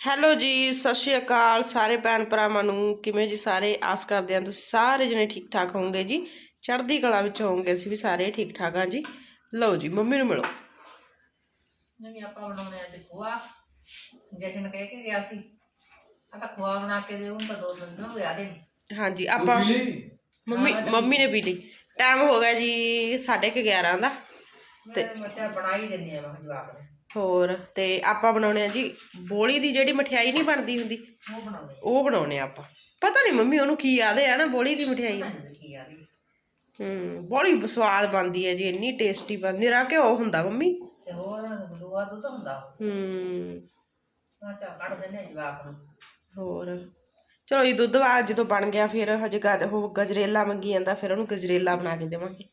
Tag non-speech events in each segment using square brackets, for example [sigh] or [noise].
Hello ਜੀ ਸਤਿ ਸ਼੍ਰੀ ਅਕਾਲ ਸਾਰੇ ਭੈਣ ਭਰਾਵਾਂ ਨੂੰ। ਕਿਵੇਂ ਜੀ ਸਾਰੇ? ਆਸ ਕਰਦੇ ਹਾਂ ਤੁਸੀਂ ਸਾਰੇ ਜਣੇ ਠੀਕ ਠਾਕ ਹੋਵੋਗੇ ਜੀ। ਚੜ੍ਹਦੀ ਕਲਾ ਵਿੱਚ ਹੋਵੋਗੇ ਅਸੀਂ ਵੀ ਸਾਰੇ ਠੀਕ ਠਾਕ ਹਾਂ ਜੀ। ਲਓ ਜੀ ਮੰਮੀ ਨੂੰ ਮਿਲੋ। ਨਹੀਂ ਆਪਾਂ ਬਣਾਉਣੇ ਅੱਜ ਖੋਆ। ਜਸ਼ਨ ਕਹਿ ਕੇ ਗਿਆ ਸੀ ਆ ਤਾਂ ਖੋਆ ਬਣਾ ਕੇ ਦੇਉਂ ਤਾਂ ਦੋ ਦਿਨ ਹੋ ਗਿਆ ਦੇ ਹਾਂਜੀ ਆਪਾਂ ਮੰਮੀ ਮੰਮੀ ਨੇ ਪੀ ਲਈ। ਟਾਈਮ ਹੋ ਗਿਆ ਜੀ 11:30 ਦਾ। ਤੇ ਮੈਂ ਤਾਂ ਬਣਾ ਹੀ ਦਿੰਨੀ ਆ ਮੈਂ ਜਵਾਬ ਨੇ। ਹੋਰ ਤੇ ਆਪਾਂ ਬਣਾਉਣੇ ਆ ਜੀ ਬੋਲੀ ਦੀ ਜਿਹੜੀ ਮਠਿਆਈ ਨਹੀਂ ਬਣਦੀ ਹੁੰਦੀ ਉਹ ਬਣਾਉਣੇ ਉਹ ਬਣਾਉਣੇ ਆ ਆਪਾਂ। ਪਤਾ ਨਹੀਂ ਮੰਮੀ ਉਹਨੂੰ ਕੀ ਆਦੇ ਆ ਨਾ ਬੋਲੀ ਦੀ ਮਠਿਆਈ? ਕੀ ਆ ਰਹੀ ਹੂੰ ਬੜੀ ਸਵਾਦ ਬਣਦੀ ਹੈ ਜੀ ਇੰਨੀ ਟੇਸਟੀ ਬਣਦੀ ਰਾ ਕਿ ਉਹ ਹੁੰਦਾ ਮੰਮੀ। ਤੇ ਹੋਰ ਲੋਆ ਦੁੱਧ ਹੁੰਦਾ। ਹੂੰ। ਮੈਂ ਚਾ ਕੱਢ ਦਿੰਨੇ ਜਵਾਬ ਨੂੰ। ਹੋਰ ਚਲੋ ਇਹ ਦੁੱਧ ਵਾ ਜਦੋਂ ਬਣ ਗਿਆ ਫਿਰ ਹਜੇ ਗਜ ਉਹ ਗਜਰੇਲਾ ਮੰਗੀ ਜਾਂਦਾ ਫਿਰ ਉਹਨੂੰ ਗਜਰੇਲਾ ਬਣਾ ਕੇ ਦੇਵਾਂਗੇ।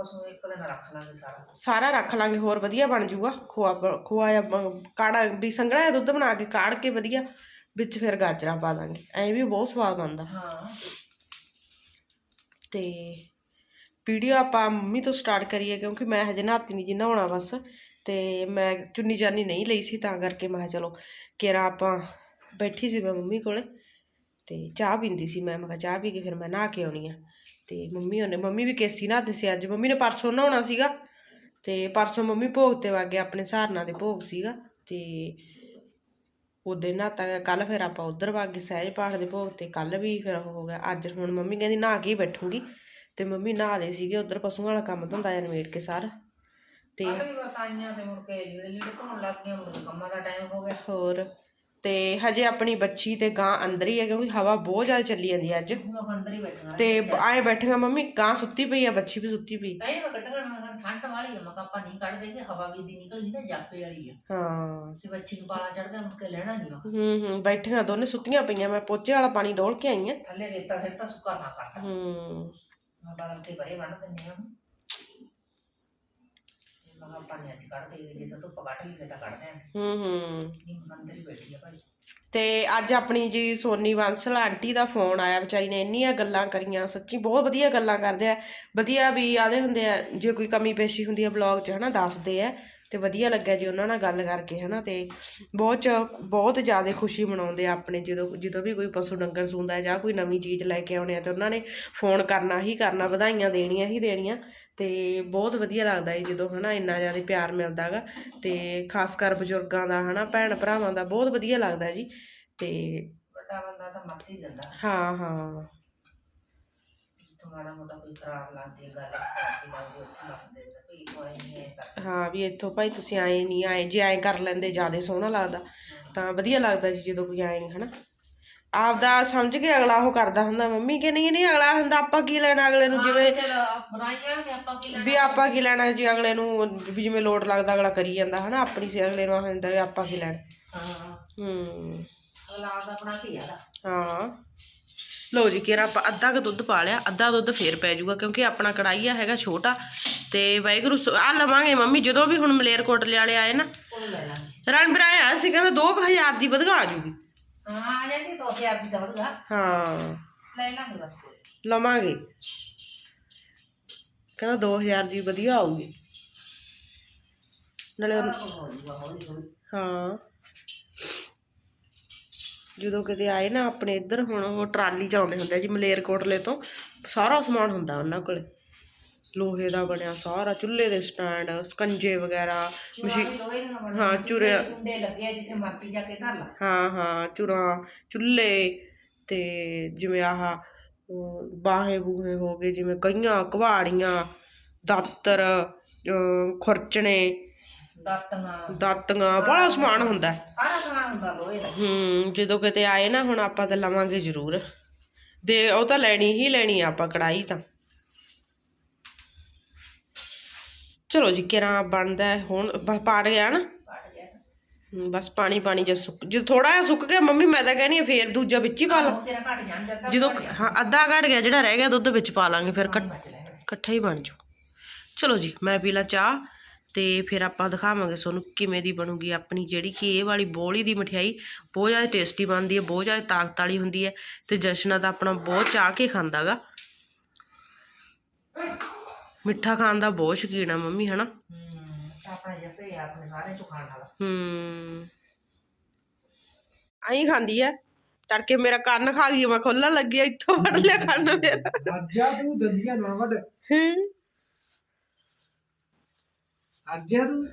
ਪਸ਼ੂ ਇੱਕ ਦਿਨ ਰੱਖ ਲਾਂਗੇ ਸਾਰਾ। ਸਾਰਾ ਰੱਖ ਲਾਂਗੇ ਹੋਰ ਵਧੀਆ ਬਣ ਜਾਊਗਾ ਖੋਆ ਬ- ਖੋਆ ਜਾਂ ਬ- ਕਾੜਾ ਵੀ ਸੰਘਣਾ ਜਿਹਾ ਦੁੱਧ ਬਣਾ ਕੇ ਕਾੜ ਕੇ ਵਧੀਆ ਵਿੱਚ ਫਿਰ ਗਾਜਰਾਂ ਪਾ ਦਾਂਗੇ। ਐਂ ਵੀ ਬਹੁਤ ਸਵਾਦ ਹਾਂ। ਤੇ ਵੀਡੀਓ ਆਪਾਂ ਮੰਮੀ ਤੋਂ ਸਟਾਰਟ ਕਰੀਏ ਕਿਉਂਕਿ ਮੈਂ ਹਜੇ ਨਹਾਤੀ ਨਹੀਂ ਜੀ ਨਹਾਉਣਾ ਬਸ। ਤੇ ਮੈਂ ਚੁੰਨੀ ਚਾਨੀ ਨਹੀਂ ਲਈ ਸੀ ਤਾਂ ਕਰਕੇ ਮੈਂ ਕਿਹਾ ਚਲੋ ਕੇਰਾ ਆਪਾਂ ਬੈਠੀ ਸੀ ਮੈਂ ਮੰਮੀ ਕੋਲੇ। ਤੇ ਚਾਹ ਪੀਂਦੀ ਸੀ ਮੈਂ ਮੈਂ ਕਿਹਾ ਚਾਹ ਪੀ ਕੇ ਫਿਰ ਮੈਂ ਨਹਾ ਕੇ ਆਉਣੀ ਆ। ਤੇ ਮੰਮੀ ਉਹਨੇ ਮੰਮੀ ਵੀ ਕੇਸੀ ਨਹਾਤੇ ਸੀ ਅੱਜ ਮੰਮੀ ਨੇ ਪਰਸੋਂ ਨਹਾਉਣਾ ਸੀਗਾ। ਤੇ ਪਰਸੋਂ ਮੰਮੀ ਭੋਗ ਤੇ ਵਗ ਆਪਣੇ ਸਹਾਰਨਾ ਦੇ ਭੋਗ ਸੀਗਾ ਤੇ ਉਹਦੇ ਨਹਾਤਾ ਕੱਲ ਫਿਰ ਆਪਾਂ ਉਧਰ ਵਗ ਸਹਿਜ ਪਾਠ ਦੇ ਭੋਗ ਤੇ ਕੱਲ ਵੀ ਫਿਰ ਹੋ ਗਿਆ। ਅੱਜ ਹੁਣ ਮੰਮੀ ਕਹਿੰਦੀ ਨਹਾ ਕੇ ਹੀ ਬੈਠੂਗੀ। ਤੇ ਮੰਮੀ ਨਹਾ ਲਏ ਸੀਗੇ ਉਧਰ ਪਸ਼ੂਆਂ ਵਾਲਾ ਕੰਮ ਧੰਦਾ ਜਾਂ ਨਿਬੇੜ ਕੇ ਸਾਰਾ। ਤੇ ਆ ਵੀ ਬਸ ਆਈਆਂ ਤੇ ਮੁੜ ਕੇ ਲੀੜੇ ਲੀੜੇ ਧੋਣ ਲੱਗ ਗਈਆਂ ਮੁੜ ਕੇ ਕੰਮਾਂ ਦਾ ਟਾਈਮ ਹੋ ਗਿਆ। ਹੋਰ ਤੇ ਹਜੇ ਆਪਣੀ ਬੱਚੀ ਤੇ ਗਾਂ ਅੰਦਰ ਹੀ ਹੈ ਕਿਉਂਕਿ ਹਵਾ ਬਹੁਤ ਜ਼ਿਆਦਾ ਚੱਲੀ ਜਾਂਦੀ ਹੈ ਅੱਜ। ਅੰਦਰ ਹੀ ਬੈਠਣਾ ਤੇ ਆਏ ਬੈਠੀਆਂ ਮੰਮੀ ਗਾਂ ਸੁੱਤੀ ਪਈ ਆ ਬੱਚੀ ਵੀ ਸੁੱਤੀ ਪਈ। ਤਾਂ ਇਹ ਕੱਢਣਾ ਮੈਂ ਠੰਡ ਵਾਲੀ ਆ ਮੈਂ ਆਪਾਂ ਨਹੀਂ ਕੱਢ ਦੇਗੇ ਹਵਾ ਵੀ ਦੀ ਨਿਕਲ ਗਈ ਨਾ ਜਾਪੇ ਵਾਲੀ ਆ। ਹਾਂ। ਤੇ ਬੱਚੀ ਨੂੰ ਪਾਲਾ ਚੜ ਗਿਆ ਮੁੜ ਕੇ ਲੈਣਾ ਨਹੀਂ ਕਿਹਾ। ਹੂੰ ਹੂੰ ਬੈਠੀਆਂ ਦੋਨੇ ਸੁੱਤੀਆਂ ਪਈਆਂ ਮੈਂ ਪੋਚੇ ਵਾਲਾ ਪਾਣੀ ਡੋਲ ਕੇ ਆਈ ਆ। ਥੱਲੇ ਰੇਤਾ ਸਿੱਟਾ ਸੁੱਕਾ ਨਾ ਕਰਤਾ। ਹੂੰ। ਮੈਂ ਬਦਲ ਕੇ ਬਰੇ ਬੰਨ ਉਹਨੂੰ। ਤੇ ਮੈਂ ਕਿਹਾ ਆਪਾਂ ਨੇ ਅੱਜ ਕੱਢ ਦੇਗੇ ਜੇ ਤਾਂ ਧੁੱਪ ਕੱਢ ਲਈ ਫਿਰ ਤਾਂ ਕੱਢ ਦਿਆਂਗੇ ਹੂੰ ਹੂੰ। ਨਹੀਂ ਹੁਣ ਅੰਦਰ ਹੀ ਬੈਠੀ ਆ ਭਾਈ। ਤੇ ਅੱਜ ਆਪਣੀ ਜੀ ਸੋਨੀ ਬਾਂਸਲ ਆਂਟੀ ਦਾ ਫੋਨ ਆਇਆ ਵਿਚਾਰੀ ਨੇ ਇੰਨੀਆਂ ਗੱਲਾਂ ਕਰੀਆਂ ਸੱਚੀ ਬਹੁਤ ਵਧੀਆ ਗੱਲਾਂ ਕਰਦੇ ਆ। ਵਧੀਆ ਵੀ ਆਦੇ ਹੁੰਦੇ ਆ ਜੇ ਕੋਈ ਕਮੀ ਪੇਸ਼ੀ ਹੁੰਦੀ ਆ ਬਲੌਗ 'ਚ ਹਨਾ ਦੱਸਦੇ ਆ। ਤੇ ਵਧੀਆ ਲੱਗਿਆ ਜੀ ਉਹਨਾਂ ਨਾਲ ਗੱਲ ਕਰਕੇ ਹਨਾ ਤੇ ਬਹੁਤ ਚ- ਬਹੁਤ ਜ਼ਿਆਦਾ ਖੁਸ਼ੀ ਮਨਾਉਂਦੇ ਆ ਆਪਣੇ ਜਦੋਂ ਜਦੋਂ ਵੀ ਕੋਈ ਪਸ਼ੂ ਡੰਗਰ ਸੂੰਦਾ ਹੈ ਜਾਂ ਕੋਈ ਨਵੀਂ ਚੀਜ਼ ਲੈ ਕੇ ਆਉਣੇ ਆ ਤੇ ਉਹਨਾਂ ਨੇ ਫੋਨ ਕਰਨਾ ਹੀ ਕਰਨਾ ਵਧਾਈਆਂ ਦੇਣੀਆਂ ਹੀ ਦੇਣੀਆਂ। ਤੇ ਬਹੁਤ ਵਧੀਆ ਲੱਗਦਾ ਹੈ ਜਦੋਂ ਹਨਾ ਇੰਨਾ ਜ਼ਿਆਦਾ ਪਿਆਰ ਮਿਲਦਾ ਗਾ ਤੇ ਖਾਸ ਕਰ ਬਜ਼ੁਰਗਾਂ ਦਾ ਹਨਾ ਭੈਣ ਭਰਾਵਾਂ ਦਾ ਬਹੁਤ ਵਧੀਆ ਲੱਗਦਾ ਜੀ ਤੇ ਵੱਡਾ ਬੰਦਾ ਤਾਂ ਮੱਤ ਹੀ ਦਿੰਦਾ। ਹਾਂ ਹਾਂ। ਜਿੱਥੋਂ ਮਾੜਾ ਮੋਟਾ ਕੋਈ ਖਰਾਬ ਲੱਗਦੀ ਹੈ ਗੱਲ ਕਰਦੀ ਲੱਗਦੀ ਉੱਥੇ ਲੱਗ ਦਿੰਦਾ ਭਈ ਕੋਈ ਨਹੀਂ ਐ ਕਰ। ਹਾਂ ਵੀ ਇੱਥੋਂ ਭਾਈ ਤੁਸੀਂ ਆਏ ਨਹੀਂ ਆਏ ਜੇ ਐਂ ਕਰ ਲੈਂਦੇ ਜ਼ਿਆਦਾ ਸੋਹਣਾ ਲੱਗਦਾ ਤਾਂ ਵਧੀਆ ਲੱਗਦਾ ਜੀ ਜਦੋਂ ਕੋਈ ਆਏ ਹਨਾ। ਆਪਦਾ ਸਮਝ ਕੇ ਅਗਲਾ ਉਹ ਕਰਦਾ ਹੁੰਦਾ ਮੰਮੀ ਕਿ ਨਹੀਂ ਨਹੀਂ ਅਗਲਾ ਹੁੰਦਾ ਆਪਾਂ ਕੀ ਲੈਣਾ ਅਗਲੇ ਨੂੰ? ਜਿਵੇਂ ਬਣਾਈਆਂ ਨੇ ਆਪਾਂ ਕੀ ਲੈਣਾ? ਵੀ ਆਪਾਂ ਕੀ ਲੈਣਾ ਜੀ ਅਗਲੇ ਨੂੰ ਵੀ ਜਿਵੇਂ ਲੋਟ ਲੱਗਦਾ ਅਗਲਾ ਕਰੀ ਜਾਂਦਾ ਹਨਾ ਆਪਣੀ ਸੇ ਅਗਲੇ ਨੂੰ ਆਹ ਹੁੰਦਾ ਵੀ ਆਪਾਂ ਕੀ ਲੈਣਾ। ਹਾਂ। ਹੂੰ। ਅਗਲਾ ਆਪਦਾ ਬਣਾ ਕੇ ਯਾਰ ਹਾਂ। ਲਓ ਜੀ ਕਿਰਾ ਆਪਾਂ ਅੱਧਾ ਕੁ ਦੁੱਧ ਪਾ ਲਿਆ ਅੱਧਾ ਦੁੱਧ ਫੇਰ ਪੈ ਜਾਊਗਾ ਕਿਉਂਕਿ ਆਪਣਾ ਕੜਾਈਆ ਹੈਗਾ ਛੋਟਾ ਤੇ ਵਾਹਿਗੁਰੂ ਆ ਲਵਾਂਗੇ ਮੰਮੀ ਜਦੋਂ ਵੀ ਹੁਣ ਮਲੇਰਕੋਟਲੇ ਵਾਲੇ ਆਏ ਨਾ। ਰਣ ਬਰਾਇਆ ਸੀ ਕਹਿੰਦਾ 2000 ਦੀ ਵਧਗਾ ਆ ਜੂਗੀ। ਆ ਜਾਂਦੀ ਤਾਂ ਪਿਆਰ ਦੀ ਦਵਗਾ ਹਾਂ। ਲੈ ਲਾਂਗੇ ਬਸ ਕੋਈ ਲਵਾਂਗੇ। ਕਹਿੰਦਾ 2000 ਦੀ ਵਧੀਆ ਆਊਗੀ। ਨਾਲੇ ਉਹ- ਹੌਲੀ ਹੌਲੀ ਹੌਲੀ। ਹਾਂ। ਜਦੋਂ ਕਿਤੇ ਆਏ ਨਾ ਆਪਣੇ ਇੱਧਰ ਹੁਣ ਉਹ ਟਰਾਲੀ ਚ ਆਉਂਦੇ ਹੁੰਦੇ ਆ ਜੀ ਮਲੇਰਕੋਟਲੇ ਤੋਂ। ਸਾਰਾ ਸਮਾਨ ਹੁੰਦਾ ਉਹਨਾਂ ਕੋਲੇ। ਲੋਹੇ ਦਾ ਬਣਿਆ ਸਾਰਾ ਚੁੱਲ੍ਹੇ ਦੇ ਸਟੈਂਡ ਸਕੰਜੇ ਵਗੈਰਾ ਮਸ਼ੀ ਹਾਂ ਚੁਰੇ ਕੁੰਡੇ ਲੱਗੇ ਜਿੱਥੇ ਮਰਜ਼ੀ ਜਾ ਕੇ ਧਰ ਲਾ। ਹਾਂ ਹਾਂ ਚੁਰਾ ਚੁੱਲ੍ਹੇ ਤੇ ਜਿਵੇਂ ਆਹ ਬਾਹੇ ਬੂਹੇ ਹੋ ਗਏ ਜਿਵੇਂ ਕਈਆਂ ਕੁਹਾੜੀਆਂ ਦਾਤਰ ਖੁਰਚਣੇ ਦਾਤੀਆਂ ਦਾਤੀਆਂ ਬੜਾ ਸਮਾਨ ਹੁੰਦਾ। ਸਾਰਾ ਸਮਾਨ ਹੁੰਦਾ ਲੋਹੇ ਦਾ। ਹੂੰ ਜਦੋਂ ਕਿਤੇ ਆਏ ਨਾ ਹੁਣ ਆਪਾਂ ਤਾਂ ਲਵਾਂਗੇ ਜ਼ਰੂਰ। ਦੇ ਉਹ ਤਾਂ ਲੈਣੀ ਹੀ ਲੈਣੀ ਆ ਆਪਾਂ ਕੜਾਈ ਤਾਂ। ਚਲੋ ਜੀ ਕਿਰਾਂ ਬਣਦਾ ਹੁਣ ਪਾੜ ਗਿਆ ਨਾ? ਬਸ ਪਾਣੀ ਪਾਣੀ ਜਿਹਾ ਸੁੱਕ ਜੇ ਥੋੜਾ ਜਿਹਾ ਸੁੱਕ ਗਿਆ ਮੰਮੀ ਮੈਂ ਤਾਂ ਕਹਿੰਦੀ ਆ ਫੇਰ ਦੂਜਾ ਵਿੱਚ ਹੀ ਪਾ ਲਾ। ਜਾਂਦਾ ਹਾਂ ਅੱਧਾ ਘੜ ਗਿਆ ਜਿਹੜਾ ਰਹਿ ਗਿਆ ਦੁੱਧ ਵਿੱਚ ਪਾ ਲਾਂਗੇ ਫਿਰ ਇਕੱਠਾ ਹੀ ਬਣ ਜੂ। ਚਲੋ ਜੀ ਮੈਂ ਪੀ ਲਾਂ ਚਾਹ ਤੇ ਫਿਰ ਆਪਾਂ ਦਿਖਾਵਾਂਗੇ ਤੁਹਾਨੂੰ ਕਿਵੇਂ ਦੀ ਬਣੂਗੀ ਆਪਣੀ ਜਿਹੜੀ ਕਿ ਇਹ ਵਾਲੀ ਬੋਲੀ ਦੀ ਮਠਿਆਈ। ਬਹੁਤ ਜ਼ਿਆਦਾ ਟੇਸਟੀ ਬਣਦੀ ਹੈ ਬਹੁਤ ਜ਼ਿਆਦਾ ਤਾਕਤ ਵਾਲੀ ਹੁੰਦੀ ਹੈ ਤੇ ਜਸ਼ਨਾ ਤਾਂ ਆਪਣਾ ਬਹੁਤ ਚਾਹ ਕੇ ਖਾਂਦਾਗਾ ਮਿੱਠਾ ਖਾਣ ਦਾ ਬਹੁਤ ਸ਼ੌਕੀਨ ਆ ਮੰਮੀ ਹਨਾ? ਹੂੰ ਤਾਂ ਆਪਣਾ ਜੈਸੇ ਆਪਣੇ ਸਾਰੇ ਚੋਂ ਖਾਣ ਵਾਲਾ। ਹੂੰ। ਅਹੀਂ ਖਾਂਦੀ ਐ? ਤੜਕੇ ਮੇਰਾ ਕੰਨ ਖਾ ਗਈ ਮੈਂ ਖੋਲਣ ਲੱਗੀ ਆ, ਇੱਥੋਂ ਫੜ ਲਿਆ ਕੰਨ ਮੇਰਾ। ਅੱਜਾ ਤੂੰ ਦੰਦੀਆਂ ਨਾ ਵੱਡ ਅੱਜਾ ਤੂੰ।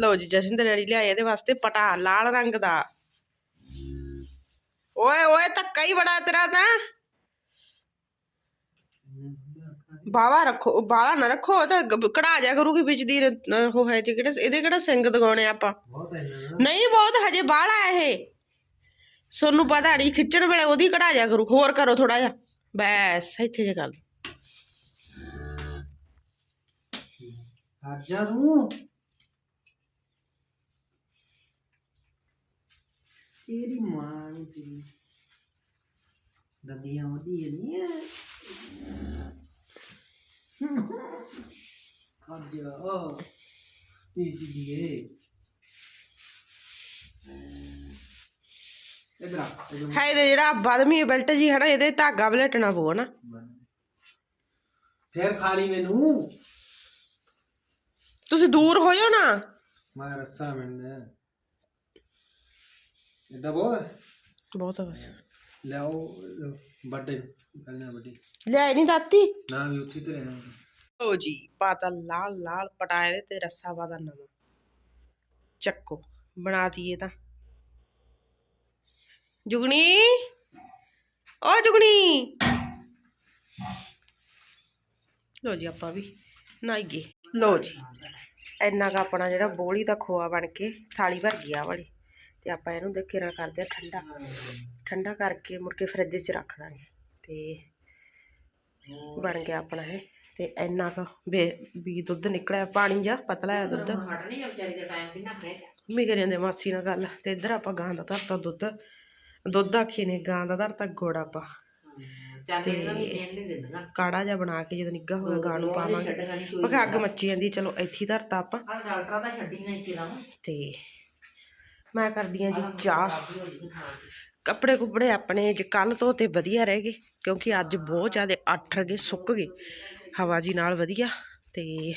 ਲਓ ਜੀ ਜਸ਼ਨ ਦੇ ਡੈਡੀ ਲਿਆਏ ਇਹਦੇ ਵਾਸਤੇ ਪਟਾ ਲਾਲ ਰੰਗ ਦਾ। ਓਏ ਓਏ ਧੱਕਾ ਹੀ ਬੜਾ ਤੇਰਾ ਤਾਂ। ਬਾਵਾ ਰੱਖੋ ਬਾਵਾ ਨਾ ਰੱਖੋ ਤਾਂ ਗ- ਕਢਾ ਜਾ ਕਰੂਗੀ ਵਿੱਚ ਦੀ ਉਹ ਹੈ ਜੀ ਕਿਹੜੇ ਇਹਦੇ ਕਿਹੜਾ ਸਿੰਘ ਦਗਾਉਣੇ ਆਪਾਂ। ਬਹੁਤ ਹੈ ਨਾ ਨਹੀਂ ਬਹੁਤ ਹਜੇ ਬਾਹਲਾ ਇਹ। ਸੋਨੂੰ ਪਤਾ ਨਹੀਂ ਖਿੱਚਣ ਵੇਲੇ ਉਹਦੀ ਕਢਾ ਜਾ ਕਰੂ। ਹੋਰ ਕਰੋ ਥੋੜਾ ਜਿਹਾ। ਬਸ ਇੱਥੇ ਜੇ ਕਰ ਅੱਜਾ ਤੂੰ। ਤੇਰੀ ਮਾਂ ਨੂੰ ਤੇਰੀ। ਦੰਦੀਆਂ ਵਧੀਆ ਨਹੀਂ ਹੈ ਅੱਜਾ ਇਹ ਜੀ ਇਧਰ ਆ ਇਧਰ ਹੈ ਇਹਦੇ ਜਿਹੜਾ ਬਦਮੀ ਬੈਲਟ ਜੀ ਹੈ ਨਾ ਇਹਦੇ ਧਾਗਾ ਬਲਟਣਾ ਪਊ ਨਾ ਫੇਰ ਖਾ ਲਈ ਮੈਨੂੰ ਤੁਸੀਂ ਦੂਰ ਹੋ ਜਾਓ ਨਾ ਮੈਂ ਰੱਸਾ ਮਿਲਦਾ ਇਹਦਾ ਬਹੁਤ ਬਹੁਤ ਆ ਬਸ ਲਿਆਓ ਵੱਡੇ ਪਹਿਲਾਂ ਵੱਡੀ ਲਿਆਏ ਨਹੀਂ ਦਾਤੀ। ਨਾ ਵੀ ਉੱਥੇ ਤੇ ਰਹਿਣਾ ਲਓ ਜੀ ਪਾਤਾ ਲਾਲ ਲਾਲ ਪਟਾਏ ਦੇ ਤੇ ਰੱਸਾ ਪਾਦਾ ਨਵਾਂ। ਚੱਕੋ ਬਣਾ ਦਈਏ ਤਾਂ। ਜੁਗਣੀ ਓ ਜੁਗਣੀ। ਲਓ ਜੀ ਆਪਾਂ ਵੀ ਨਹਾਈਏ ਲਓ ਜੀ ਇੰਨਾ ਕੁ ਆਪਣਾ ਜਿਹੜਾ ਬੋਲੀ ਦਾ ਖੋਆ ਬਣ ਕੇ ਥਾਲੀ ਭਰ ਗਿਆ ਵਾਲੀ। ਤੇ ਆਪਾਂ ਇਹਨੂੰ ਦੇਖ ਕੇ ਨਾ ਕਰਦੇ ਆ ਠੰਡਾ। ਠੰਡਾ ਕਰਕੇ ਮੁੜ ਕੇ ਫਰਿੱਜ 'ਚ ਰੱਖ ਦਾਂਗੇ। ਤੇ ਬਣ ਗਿਆ ਆਪਣਾ ਇਹ ਤੇ ਇੰਨਾ ਕੁ ਵੇ- ਵੀ ਦੁੱਧ ਨਿਕਲਿਆ ਪਾਣੀ ਜਾਂ ਪਤਲਾ ਹੈ ਦੁੱਧ। ਹਟਣੀ ਆ ਵਿਚਾਰੀ ਦਾ ਟਾਈਮ ਕਿੰਨਾ ਖਿਆ ਮੰਮੀ ਕਰੀ ਜਾਂਦੇ ਮਾਸੀ ਨਾਲ ਗੱਲ ਤੇ ਇੱਧਰ ਆਪਾਂ ਗਾਂ ਦਾ ਧਰਤਾ ਦੁੱਧ। ਦੁੱਧ ਆਖੀ ਨੇ ਗਾਂ ਦਾ ਧਰਤਾ ਗੁੜ ਆਪਾਂ ਦੇਣ ਨਹੀਂ ਦਿੰਦੀਆਂ ਕਾੜਾ ਜਿਹਾ ਬਣਾ ਕੇ ਜਦੋਂ ਨਿੱਘਾ ਹੋਇਆ ਗਾਂ ਨੂੰ ਪਾਵਾਂਗੇ। ਛੱਡਗਾ ਨਹੀਂ ਮੈਂ ਕਿਹਾ ਅੱਗ ਮੱਚੀ ਜਾਂਦੀ ਚਲੋ ਇੱਥੇ ਹੀ ਧਰਤਾ ਆਪਾਂ। ਆ ਡਾਕਟਰਾਂ ਦਾ ਛੱਡੀ ਨਹੀਂ ਕਿਰਾ ਤੇ ਮੈਂ ਕਰਦੀ ਹਾਂ ਜੀ ਚਾਹ। ਕੱਪੜੇ ਕੁਪੜੇ ਆਪਣੇ ਜੇ ਕੱਲ ਤੋਂ ਤੇ ਵਧੀਆ ਰਹਿ ਗਏ, ਕਿਉਂਕਿ ਅੱਜ ਬਹੁਤ ਜ਼ਿਆਦਾ ਅੱਠ ਗਏ ਸੁੱਕ ਗਏ। ਹਵਾ ਜੀ ਨਾਲ ਵਧੀਆ, ਤੇ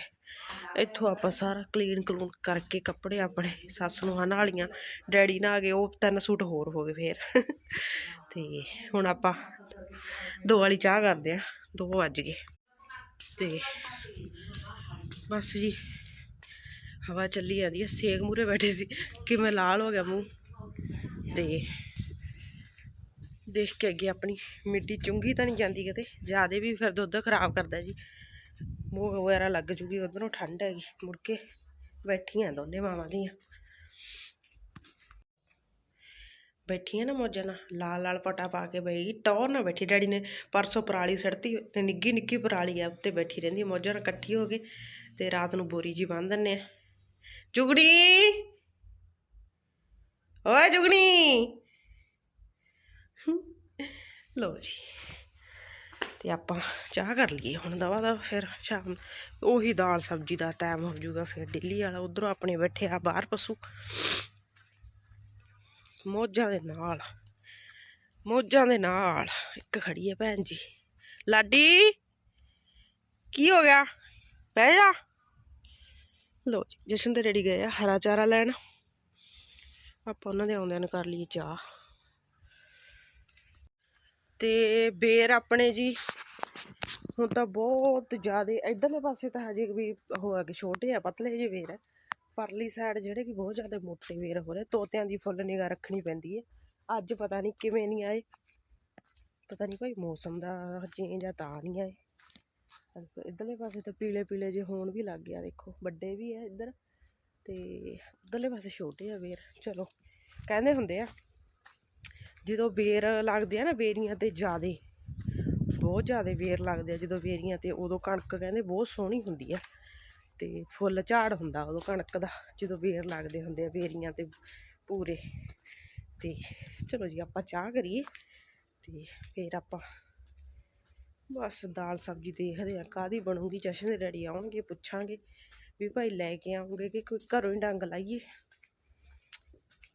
ਇੱਥੋਂ ਆਪਾਂ ਸਾਰਾ ਕਲੀਨ ਕਲੂਨ ਕਰਕੇ ਕੱਪੜੇ ਆਪਣੇ ਸੱਸ ਨੂੰ ਹਨਾ ਵਾਲੀਆਂ ਡੈਡੀ ਨਾਲ ਆ ਗਏ, ਉਹ ਤਿੰਨ ਸੂਟ ਹੋਰ ਹੋ ਗਏ ਫੇਰ। ਤੇ ਹੁਣ ਆਪਾਂ ਦੋ ਵਾਲੀ ਚਾਹ ਕਰਦੇ ਆ ਦੋ ਵੱਜ ਗਏ। ਤੇ ਬਸ ਜੀ, ਹਵਾ ਚੱਲੀ ਜਾਂਦੀ ਹੈ, ਸੇਕ ਮੂਰੇ ਬੈਠੇ ਸੀ ਕਿਵੇਂ ਲਾਲ ਹੋ ਗਿਆ ਮੂੰਹ। ਤੇ ਦੇਖ ਕੇ ਅੱਗੇ ਆਪਣੀ ਮਿੱਟੀ ਚੁੰਗੀ ਤਾਂ ਨਹੀਂ ਜਾਂਦੀ ਕਿਤੇ, ਜਿਆਦੇ ਵੀ ਫਿਰ ਦੁੱਧ ਖਰਾਬ ਕਰਦਾ ਜੀ। ਮੋਹ ਵਗੈਰਾ ਲੱਗ ਜੂਗੀ, ਉਧਰੋਂ ਠੰਡ ਹੈਗੀ, ਮੁੜ ਕੇ ਬੈਠੀਆਂ ਦੋਨੇ ਮਾਵਾਂ ਦੀਆਂ। ਬੈਠੀਆਂ ਨਾ ਮੌਜਾਂ ਨਾਲ, ਲਾਲ ਲਾਲ ਪਟਾ ਪਾ ਕੇ ਬਈ ਟੌਰ ਨਾ ਬੈਠੀ, ਡੈਡੀ ਨੇ ਪਰਸੋਂ ਪਰਾਲੀ ਸੜਤੀ, ਤੇ ਨਿੱਗੀ ਨਿੱਗੀ ਪਰਾਲੀ ਆ, ਉੱਤੇ ਬੈਠੀ ਰਹਿੰਦੀ ਮੌਜਾਂ ਨਾਲ ਇਕੱਠੀ ਹੋ ਕੇ, ਤੇ ਰਾਤ ਨੂੰ ਬੋਰੀ ਜੀ ਬੰਨ ਦਿੰਨੇ ਆ। ਜੁਗੜੀ ਓਏ ਜੁਗਣੀ! ਲੋ ਜੀ। ਤੇ ਆਪਾਂ ਚਾਹ ਕਰ ਲਈਏ ਹੁਣ ਦਵਾ ਦਾ ਫਿਰ ਸ਼ਾਮ ਉਹੀ ਦਾਲ ਸਬਜ਼ੀ ਦਾ ਟਾਈਮ ਹੋ ਜਾਊਗਾ, ਫਿਰ ਦਿੱਲੀ ਵਾਲਾ, ਉਧਰੋਂ ਆਪਣੇ ਬੈਠੇ ਆ ਬਾਹਰ ਪਸ਼ੂ। ਮੋਜਾਂ ਦੇ ਨਾਲ, ਮੋਜਾਂ ਦੇ ਨਾਲ ਇੱਕ ਖੜੀ ਹੈ ਭੈਣ ਜੀ। ਲਾਡੀ, ਕੀ ਹੋ ਗਿਆ? ਬਹਿ ਜਾ। ਲੋ ਜੀ, ਜਸ਼ਨ ਤੇ ਰੈਡੀ ਗਏ ਆ ਹਰਾ ਚਾਰਾ ਲੈਣ। ਆਪਾਂ ਉਹਨਾਂ ਦੇ ਆਉਂਦਿਆਂ ਨੂੰ ਕਰ ਲਈਏ ਚਾਹ। ਤੇ ਬੇਰ ਆਪਣੇ ਜੀ। ਹੁਣ ਤਾਂ ਬਹੁਤ ਜ਼ਿਆਦਾ, ਇਧਰਲੇ ਪਾਸੇ ਤਾਂ ਹਜੇ ਵੀ ਉਹ ਆ ਕਿ ਛੋਟੇ ਆ, ਪਤਲੇ ਜਿਹੇ ਵੇਰ ਆ। ਪਰਲੀ ਸਾਈਡ ਜਿਹੜੇ ਕਿ ਬਹੁਤ ਜ਼ਿਆਦਾ ਮੋਟੇ ਵੇਰ ਹੋ ਰਹੇ, ਤੋਤਿਆਂ ਦੀ ਫੁੱਲ ਨਿਗਾਹ ਰੱਖਣੀ ਪੈਂਦੀ ਹੈ ਅੱਜ ਪਤਾ ਨਹੀਂ ਕਿਵੇਂ ਨਹੀਂ ਆਏ। ਪਤਾ ਨਹੀਂ ਭਾਈ ਮੌਸਮ ਦਾ ਚੇਂਜ ਆ, ਤਾਂ ਨਹੀਂ ਆਏ। ਇਧਰਲੇ ਪਾਸੇ ਤਾਂ ਪੀਲੇ ਪੀਲੇ ਜੇ ਹੋਣ ਵੀ ਲੱਗ ਗਿਆ, ਦੇਖੋ, ਵੱਡੇ ਵੀ ਆ ਇੱਧਰ। ਤੇ ਉਧਰਲੇ ਪਾਸੇ ਛੋਟੇ ਆ ਵੇਰ ਚਲੋ। ਕਹਿੰਦੇ ਹੁੰਦੇ ਆ ਜਦੋਂ ਵੇਰ ਲੱਗਦੇ ਆ ਨਾ ਵੇਰੀਆਂ ਤੇ ਜ਼ਿਆਦੇ, ਬਹੁਤ ਜ਼ਿਆਦੇ ਵੇਰ ਲੱਗਦੇ ਆ ਜਦੋਂ ਵੇਰੀਆਂ ਤੇ ਉਦੋਂ ਕਣਕ ਕਹਿੰਦੇ ਬਹੁਤ ਸੋਹਣੀ ਹੁੰਦੀ ਆ ਤੇ ਫੁੱਲ ਝਾੜ ਹੁੰਦਾ ਉਦੋਂ ਕਣਕ ਦਾ, ਜਦੋਂ ਵੇਰ ਲੱਗਦੇ ਹੁੰਦੇ ਆ ਵੇਰੀਆਂ ਤੇ ਪੂਰੇ। ਤੇ ਚਲੋ ਜੀ ਆਪਾਂ ਚਾਹ ਕਰੀਏ ਤੇ ਫਿਰ ਆਪਾਂ ਬਸ ਦਾਲ ਸਬਜ਼ੀ ਦੇਖਦੇ ਆ ਕਾਦੀ ਬਣੂਗੀ, ਜਸ਼ਨ ਦੇ ਡੈਡੀ ਆਉਣਗੇ, ਪੁੱਛਾਂਗੇ ਵੀ ਭਾਈ ਲੈ ਕੇ ਆਉਂਗੇ ਕਿ ਕੋਈ ਘਰੋਂ ਹੀ ਡੰਗ ਲਾਈਏ।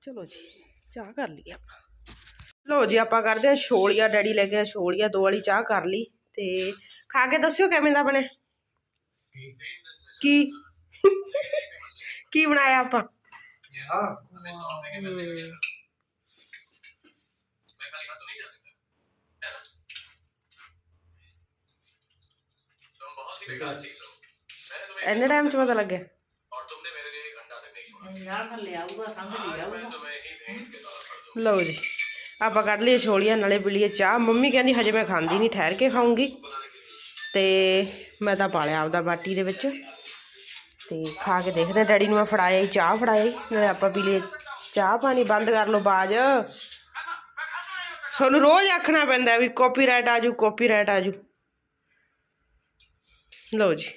ਚਲੋ ਜੀ, ਚਾਹ ਕਰ ਲਈ ਆਪਾਂ। ਲਓ ਜੀ, ਆਪਾਂ ਕਰਦੇ ਆ ਛੋਲੀਆ, ਡੈਡੀ ਲੈ ਕੇ ਆ ਛੋਲੀਆ, ਦੋ ਵਾਲੀ ਚਾਹ ਕਰ ਲਈ ਤੇ ਖਾ ਕੇ ਦੱਸਿਓ ਕਿਵੇਂ ਦਾ ਬਣੇ। ਕੀ? ਕੀ ਬਣਾਇਆ ਆਪਾਂ? ਇੰਨੇ ਟਾਈਮ ਚ ਪਤਾ ਲੱਗਿਆ। ਲਓ ਜੀ। ਆਪਾਂ ਕੱਢ ਲਈਏ ਛੋਲੀਆਂ, ਨਾਲੇ ਪੀ ਲਈਏ ਚਾਹ। ਮੰਮੀ ਕਹਿੰਦੀ ਹਜੇ ਮੈਂ ਖਾਂਦੀ ਨਹੀਂ, ਠਹਿਰ ਕੇ ਖਾਊਂਗੀ। ਤੇ ਮੈਂ ਤਾਂ ਪਾ ਲਿਆ ਆਪਦਾ ਬਾਟੀ ਦੇ ਵਿੱਚ। ਤੇ ਖਾ ਕੇ ਦੇਖਦੇ ਡੈਡੀ ਨੂੰ ਮੈਂ ਫੜਾਇਆ ਹੀ, ਚਾਹ ਫੜਾਇਆ ਹੀ ਨਾਲੇ ਆਪਾਂ ਪੀ ਲਈਏ। ਚਾਹ ਪਾਣੀ ਬੰਦ ਕਰ ਲਓ ਬਾਜ। ਸਾਨੂੰ ਰੋਜ਼ ਆਖਣਾ ਪੈਂਦਾ ਵੀ ਕਾਪੀਰਾਈਟ ਆਜੂ ਕਾਪੀਰਾਈਟ ਆਜੂ ਲਓ ਜੀ।